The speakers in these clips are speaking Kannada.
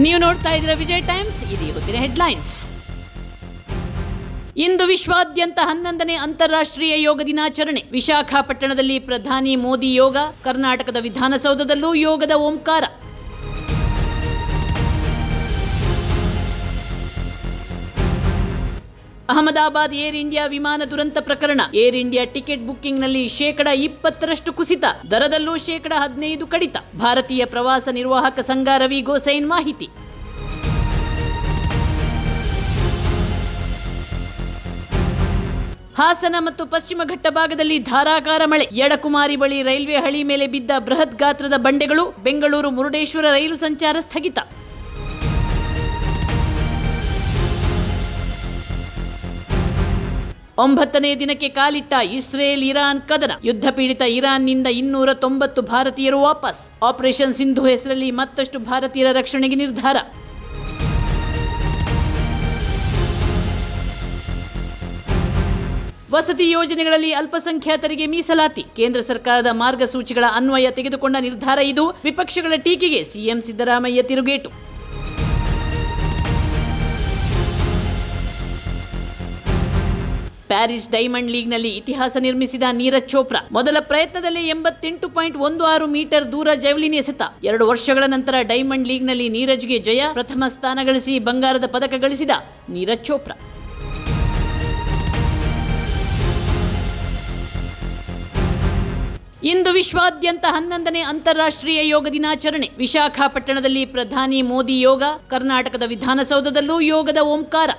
ನೀವು ನೋಡ್ತಾ ಇದ್ದೀರಾ ವಿಜಯ್ ಟೈಮ್ಸ್, ಇದು ಹೊತ್ತಿನ ಹೆಡ್ಲೈನ್ಸ್. ಇಂದು ವಿಶ್ವಾದ್ಯಂತ ಹನ್ನೊಂದನೇ ಅಂತಾರಾಷ್ಟ್ರೀಯ ಯೋಗ ದಿನಾಚರಣೆ. ವಿಶಾಖಪಟ್ಟಣದಲ್ಲಿ ಪ್ರಧಾನಿ ಮೋದಿ ಯೋಗ, ಕರ್ನಾಟಕದ ವಿಧಾನಸೌಧದಲ್ಲೂ ಯೋಗದ ಓಂಕಾರ. ಅಹಮದಾಬಾದ್ ಏರ್ ಇಂಡಿಯಾ ವಿಮಾನ ದುರಂತ ಪ್ರಕರಣ. ಏರ್ ಇಂಡಿಯಾ ಟಿಕೆಟ್ ಬುಕ್ಕಿಂಗ್ನಲ್ಲಿ ಶೇಕಡ ಇಪ್ಪತ್ತರಷ್ಟು ಕುಸಿತ. ದರದಲ್ಲೂ ಶೇಕಡ ಹದಿನೈದು ಕಡಿತ. ಭಾರತೀಯ ಪ್ರವಾಸ ನಿರ್ವಾಹಕ ಸಂಘ ರವಿ ಗೋಸೈನ್ ಮಾಹಿತಿ. ಹಾಸನ ಮತ್ತು ಪಶ್ಚಿಮ ಘಟ್ಟ ಭಾಗದಲ್ಲಿ ಧಾರಾಕಾರ ಮಳೆ. ಯಡಕುಮಾರಿ ಬಳಿ ರೈಲ್ವೆ ಹಳಿ ಮೇಲೆ ಬಿದ್ದ ಬೃಹತ್ ಗಾತ್ರದ ಬಂಡೆಗಳು. ಬೆಂಗಳೂರು ಮುರುಡೇಶ್ವರ ರೈಲು ಸಂಚಾರ ಸ್ಥಗಿತ. ಒಂಬತ್ತನೇ ದಿನಕ್ಕೆ ಕಾಲಿಟ್ಟ ಇಸ್ರೇಲ್ ಇರಾನ್ ಕದನ. ಯುದ್ಧ ಪೀಡಿತ ಇರಾನ್ನಿಂದ ಇನ್ನೂರ ತೊಂಬತ್ತು ಭಾರತೀಯರು ವಾಪಸ್. ಆಪರೇಷನ್ ಸಿಂಧು ಹೆಸರಲ್ಲಿ ಮತ್ತಷ್ಟು ಭಾರತೀಯರ ರಕ್ಷಣೆಗೆ ನಿರ್ಧಾರ. ವಸತಿ ಯೋಜನೆಗಳಲ್ಲಿ ಅಲ್ಪಸಂಖ್ಯಾತರಿಗೆ ಮೀಸಲಾತಿ. ಕೇಂದ್ರ ಸರ್ಕಾರದ ಮಾರ್ಗಸೂಚಿಗಳ ಅನ್ವಯ ತೆಗೆದುಕೊಂಡ ನಿರ್ಧಾರ ಇದು. ವಿಪಕ್ಷಗಳ ಟೀಕೆಗೆ ಸಿಎಂ ಸಿದ್ದರಾಮಯ್ಯ ತಿರುಗೇಟು. ಪ್ಯಾರಿಸ್ ಡೈಮಂಡ್ ಲೀಗ್ನಲ್ಲಿ ಇತಿಹಾಸ ನಿರ್ಮಿಸಿದ ನೀರಜ್ ಚೋಪ್ರಾ. ಮೊದಲ ಪ್ರಯತ್ನದಲ್ಲಿ ಎಂಬತ್ತೆಂಟು ಪಾಯಿಂಟ್ ಒಂದು ಆರು ಮೀಟರ್ ದೂರ ಜೈವ್ಲಿನ್ ಎಸೆತ. ಎರಡು ವರ್ಷಗಳ ನಂತರ ಡೈಮಂಡ್ ಲೀಗ್ನಲ್ಲಿ ನೀರಜ್ಗೆ ಜಯ ಪ್ರಥಮ ಸ್ಥಾನ ಗಳಿಸಿ ಬಂಗಾರದ ಪದಕ ಗಳಿಸಿದ ನೀರಜ್ ಚೋಪ್ರಾ. ಇಂದು ವಿಶ್ವಾದ್ಯಂತ ಹನ್ನೊಂದನೇ ಅಂತಾರಾಷ್ಟ್ರೀಯ ಯೋಗ ದಿನಾಚರಣೆ. ವಿಶಾಖಪಟ್ಟಣದಲ್ಲಿ ಪ್ರಧಾನಿ ಮೋದಿ ಯೋಗ, ಕರ್ನಾಟಕದ ವಿಧಾನಸೌಧದಲ್ಲೂ ಯೋಗದ ಓಂಕಾರ.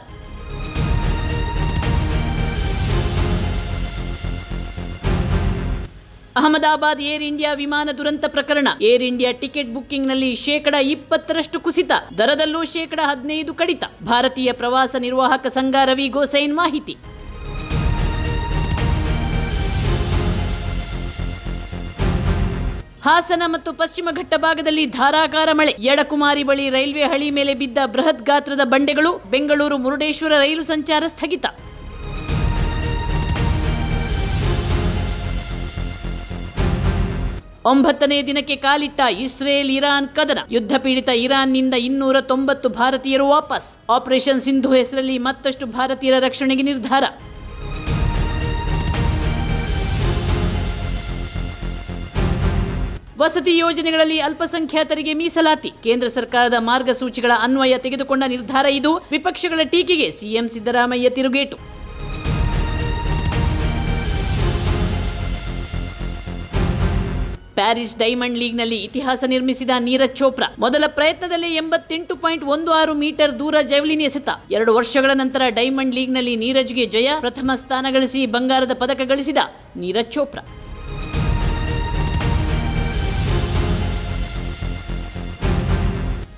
ಅಹಮದಾಬಾದ್ ಏರ್ ಇಂಡಿಯಾ ವಿಮಾನ ದುರಂತ ಪ್ರಕರಣ. ಏರ್ ಇಂಡಿಯಾ ಟಿಕೆಟ್ ಬುಕ್ಕಿಂಗ್ನಲ್ಲಿ ಶೇಕಡ ಇಪ್ಪತ್ತರಷ್ಟು ಕುಸಿತ. ದರದಲ್ಲೂ ಶೇಕಡ ಹದಿನೈದು ಕಡಿತ. ಭಾರತೀಯ ಪ್ರವಾಸ ನಿರ್ವಾಹಕ ಸಂಘ ರವಿ ಗೋಸೈನ್ ಮಾಹಿತಿ. ಹಾಸನ ಮತ್ತು ಪಶ್ಚಿಮ ಘಟ್ಟ ಭಾಗದಲ್ಲಿ ಧಾರಾಕಾರ ಮಳೆ. ಯಡಕುಮಾರಿ ಬಳಿ ರೈಲ್ವೆ ಹಳಿ ಮೇಲೆ ಬಿದ್ದ ಬೃಹತ್ ಗಾತ್ರದ ಬಂಡೆಗಳು. ಬೆಂಗಳೂರು ಮುರುಡೇಶ್ವರ ರೈಲು ಸಂಚಾರ ಸ್ಥಗಿತ. ಒಂಬತ್ತನೇ ದಿನಕ್ಕೆ ಕಾಲಿಟ್ಟ ಇಸ್ರೇಲ್ ಇರಾನ್ ಕದನ. ಯುದ್ಧ ಪೀಡಿತ ಇರಾನ್ನಿಂದ ಇನ್ನೂರ ತೊಂಬತ್ತು ಭಾರತೀಯರು ವಾಪಸ್. ಆಪರೇಷನ್ ಸಿಂಧು ಹೆಸರಲ್ಲಿ ಮತ್ತಷ್ಟು ಭಾರತೀಯರ ರಕ್ಷಣೆಗೆ ನಿರ್ಧಾರ. ವಸತಿ ಯೋಜನೆಗಳಲ್ಲಿ ಅಲ್ಪಸಂಖ್ಯಾತರಿಗೆ ಮೀಸಲಾತಿ. ಕೇಂದ್ರ ಸರ್ಕಾರದ ಮಾರ್ಗಸೂಚಿಗಳ ಅನ್ವಯ ತೆಗೆದುಕೊಂಡ ನಿರ್ಧಾರ ಇದು. ವಿಪಕ್ಷಗಳ ಟೀಕೆಗೆ ಸಿಎಂ ಸಿದ್ದರಾಮಯ್ಯ ತಿರುಗೇಟು. ಪ್ಯಾರಿಸ್ ಡೈಮಂಡ್ ಲೀಗ್ನಲ್ಲಿ ಇತಿಹಾಸ ನಿರ್ಮಿಸಿದ ನೀರಜ್ ಚೋಪ್ರಾ ಮೊದಲ ಪ್ರಯತ್ನದಲ್ಲಿ ಎಂಬತ್ತೆಂಟು ಪಾಯಿಂಟ್ ಒಂದು ಆರು ಮೀಟರ್ ದೂರ ಜೈವ್ಲಿನ್ ಎಸೆತ ಎರಡು ವರ್ಷಗಳ ನಂತರ ಡೈಮಂಡ್ ಲೀಗ್ನಲ್ಲಿ ನೀರಜ್ಗೆ ಜಯ, ಪ್ರಥಮ ಸ್ಥಾನ ಗಳಿಸಿ ಬಂಗಾರದ ಪದಕ ಗಳಿಸಿದ ನೀರಜ್ ಚೋಪ್ರಾ.